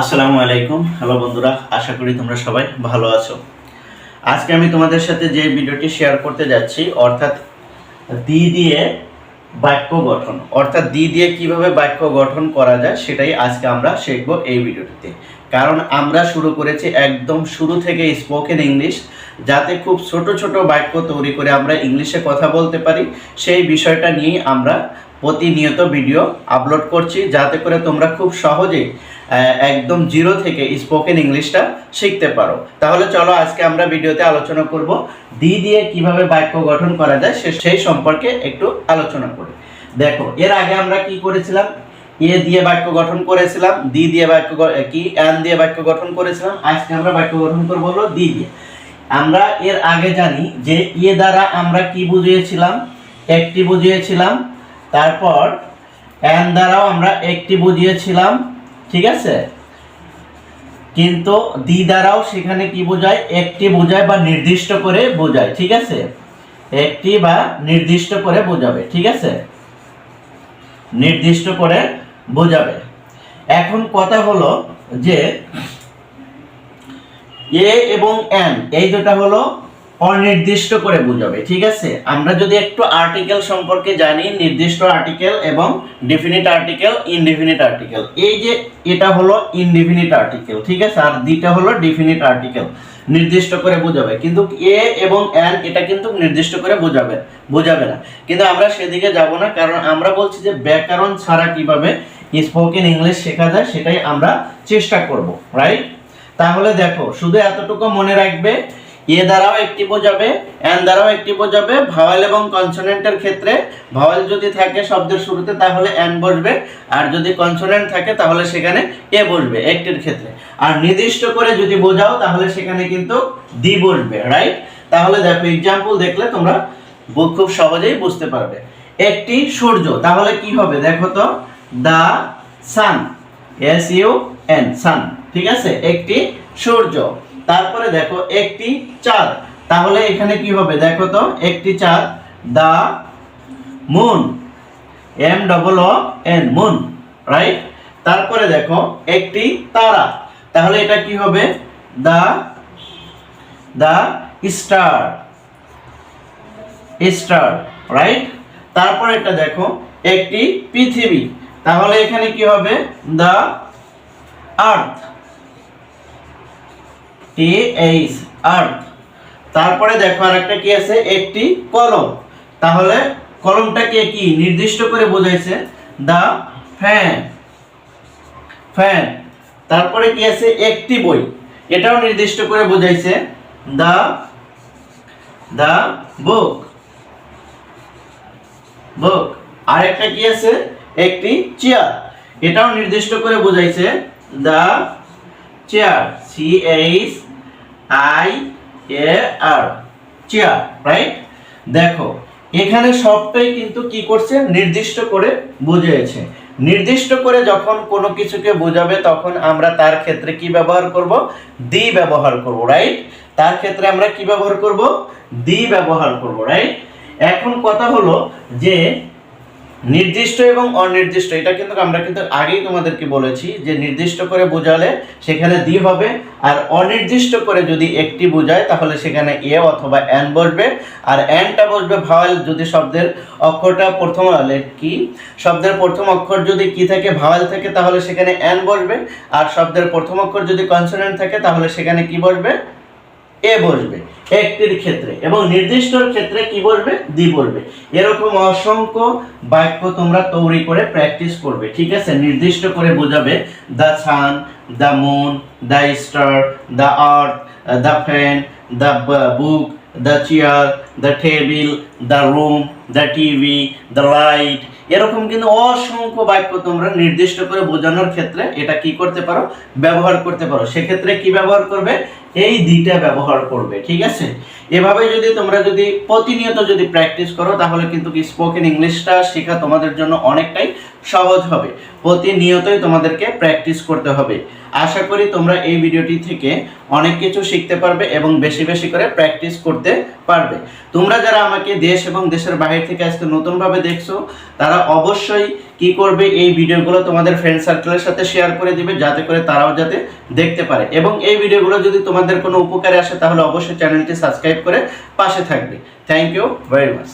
আসসালামু আলাইকুম। হ্যালো বন্ধুরা, আশা করি তোমরা সবাই ভালো আছো। আজকে আমি তোমাদের সাথে যে ভিডিওটি শেয়ার করতে যাচ্ছি, অর্থাৎ দি দিয়ে বাক্য গঠন, অর্থাৎ দি দিয়ে কীভাবে বাক্য গঠন করা যায় সেটাই আজকে আমরা শিখব এই ভিডিওটিতে। কারণ আমরা শুরু করেছি একদম শুরু থেকে স্পোকেন ইংলিশ যাতে খুব ছোট ছোট বাক্য তৈরি করে আমরা ইংলিশে কথা বলতে পারি, সেই বিষয়টা নিয়েই আমরা প্রতিনিয়ত ভিডিও আপলোড করছি, যাতে করে তোমরা খুব সহজে একদম জিরো থেকে স্পোকেন ইংলিশটা শিখতে পারো। তাহলে চলো আজকে আমরা ভিডিওতে আলোচনা করব, দি দিয়ে কীভাবে বাক্য গঠন করা যায় সে- সেই সম্পর্কে একটু আলোচনা করি। দেখো, এর আগে আমরা কি করেছিলাম? এ দিয়ে বাক্য গঠন করেছিলাম, দি দিয়ে বাক্য কি অ্যান দিয়ে বাক্য গঠন করেছিলাম, আজকে আমরা বাক্য গঠন করব হলো দি দিয়ে। আমরা এর আগে জানি যে এ দ্বারা আমরা কি বুঝিয়েছিলাম? একটি বুঝিয়েছিলাম তারপর অ্যান দ্বারাও আমরা একটি বুঝিয়েছিলাম, ঠিক আছে? কিন্তু দি দ্বারাও সেখানে কি বোঝায়? একটি বোঝায় বা নির্দিষ্ট করে বোঝায়, ঠিক আছে? একটি বা নির্দিষ্ট করে বোঝাবে, ঠিক আছে? নির্দিষ্ট করে বোঝাবে। এখন কথা হলো যে এ এবং এন, এই দুটা হলো অনির্দিষ্ট করে বোঝাবে, ঠিক আছে? আমরা যদি একটু আর্টিকেল সম্পর্কে জানি, নির্দিষ্ট আর্টিকেল এবং ডিফিনিট আর্টিকেল ইনডেফিনিট আর্টিকেল এই যে এটা হলো ইনডেফিনিট আর্টিকেল ঠিক আছে? আর দুইটা হলো ডিফিনিট আর্টিকেল নির্দিষ্ট করে বোঝাবে। কিন্তু এ এবং এন, এটা কিন্তু নির্দিষ্ট করে বোঝাবে বোঝাবে না। কিন্তু আমরা সেদিকে যাব না, কারণ আমরা বলছি যে ব্যাকরণ ছাড়া কীভাবে স্পোকেন ইংলিশ শেখা যায়, সেটাই আমরা চেষ্টা করব রাইট তাহলে দেখো, শুধু এতটুকু মনে রাখবে এ দ্বারাও একটি বোঝাবে এন দ্বারাও একটি বোঝাবে ভাওয়াল এবং কনসোনেন্টের ক্ষেত্রে ভাওয়াল যদি থাকে শব্দের শুরুতে, তাহলে এন বসবে। আর যদি কনসোনেন্ট থাকে, তাহলে সেখানে এ বসবে, একটির ক্ষেত্রে। আর নির্দিষ্ট করে যদি বোঝাও, তাহলে সেখানে কিন্তু দি বসবে রাইট তাহলে দেখো এক্সাম্পল দেখলে তোমরা খুব সহজেই বুঝতে পারবে। একটি সূর্য, তাহলে কি হবে? দেখো তো, the sun S U N sun, ঠিক আছে? একটি সূর্য। তারপরে দেখো একটি চাঁদ। তাহলে এখানে কি হবে দেখো তো? একটি চাঁদ, the moon, M double O N, moon right তারপরে দেখো একটি তারা। তাহলে এটা কি হবে? The the star star right তারপরে এটা দেখো একটি পৃথিবী। তাহলে এখানে কি হবে? দা আর্থ। টি এইচ আর্থ তারপরে দেখো আরেকটা কি আছে? একটি কলম। তাহলে কলমটাকে কি নির্দিষ্ট করে বোঝাইছে দা ফ্যান ফ্যান তারপরে কি আছে? একটি বই। এটাও নির্দিষ্ট করে বোঝাইছে দা দা বুক বুক আরেকটা কি আছে? একটি চেয়ার এটাও নির্দিষ্ট করে বোঝাইছে the chair C H I A R chair right দেখো, এখানে সবটাই কিন্তু কি করছে? নির্দিষ্ট করে বুঝিয়েছে। নির্দিষ্ট করে যখন কোনো কিছুকে বোঝাবে, তখন আমরা তার ক্ষেত্রে কি ব্যবহার করব? দি ব্যবহার করব রাইট তার ক্ষেত্রে আমরা কি ব্যবহার করব? দি ব্যবহার করব রাইট এখন কথা হলো যে নির্দিষ্ট এবং অনির্দিষ্ট, এটা কিন্তু আমরা কিন্তু আগেই তোমাদেরকে বলেছি যে নির্দিষ্ট করে বোঝালে সেখানে দি হবে, আর অনির্দিষ্ট করে যদি একটি বোঝায় তাহলে সেখানে এ অথবা এন বসবে, আর এনটা বসবে ভাওয়াল যদি শব্দের অক্ষরটা প্রথম কি? শব্দের প্রথম অক্ষর যদি কি থাকে, ভাওয়াল থাকে, তাহলে সেখানে এন বসবে, আর শব্দের প্রথম অক্ষর যদি কনসোনেন্ট থাকে, তাহলে সেখানে কি বসবে? এ বসবে একটির ক্ষেত্রে। এবং নির্দিষ্টর ক্ষেত্রে কি বলবে? দি বলবে। এরকম অসংখ্য বাক্য তোমরা তৈরি করে প্র্যাকটিস করবে, ঠিক আছে? নির্দিষ্ট করে বোঝাবে the sun the moon the star the earth the fan the book the chair the table the room the TV the light এরকম কিন্তু অসংখ্য বাক্য তোমরা নির্দিষ্ট করে বোঝানোর ক্ষেত্রে এটা কি করতে পারো? ব্যবহার করতে পারো। সেক্ষেত্রে কি ব্যবহার করবে? এই দিটা ব্যবহার করবে, ঠিক আছে? এভাবে যদি তোমরা যদি প্রতিনিয়ত যদি প্র্যাকটিস করো, তাহলে কিন্তু স্পোকেন ইংলিশটা শেখা তোমাদের জন্য অনেকটাই সহজ হবে। প্রতিনিয়তই তোমাদেরকে প্র্যাকটিস করতে হবে। আশা করি তোমরা এই ভিডিওটি থেকে অনেক কিছু শিখতে পারবে এবং বেশি বেশি করে প্র্যাকটিস করতে পারবে। তোমরা যারা আমাকে দেশ এবং দেশের বাইরে থেকে আজকে নতুনভাবে দেখছ, তারা অবশ্যই কি করবে, এই ভিডিওগুলো তোমাদের ফ্রেন্ড সার্কেলের সাথে শেয়ার করে দিবে, যাতে করে তারাও যাতে দেখতে পারে। এবং এই ভিডিওগুলো যদি তোমাদের কোনো উপকারে আসে, তাহলে অবশ্যই চ্যানেলটি সাবস্ক্রাইব করে পাশে থাকবে। Thank you very much